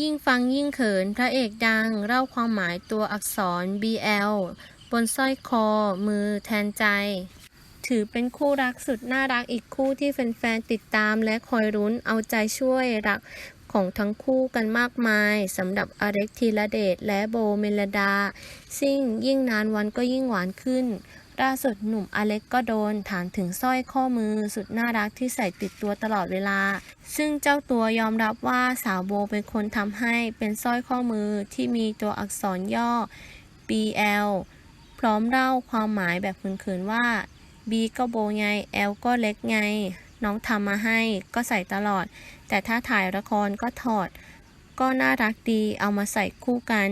ยิ่งฟังยิ่งเขินพระเอกดังเล่าความหมายตัวอักษร BL บนสร้อยคอ มือแทนใจ ถือเป็นคู่รักสุดน่ารักอีกคู่ที่แฟนๆติดตามและคอยรุ้นเอาใจช่วยรักของทั้งคู่กันมากมายสำหรับอเล็กธีรเดชและโบเมลดา ซึ่งยิ่งนานวันก็ยิ่งหวานขึ้น ล่าสุดหนุ่มอเล็กก็โดนถามถึงสร้อยข้อมือสุดน่ารักที่ใส่ติดตัวตลอดเวลา ซึ่งเจ้าตัวยอมรับว่าสาวโบเป็นคนทำให้เป็นสร้อยข้อมือที่มีตัวอักษรย่อ BL พร้อมเล่าความหมายแบบเขินๆว่า B ก็โบไง L ก็เล็กไง น้องทำมาให้ก็ใส่ตลอด แต่ถ้าถ่ายละครก็ถอด ก็น่ารักดีเอามาใส่คู่กัน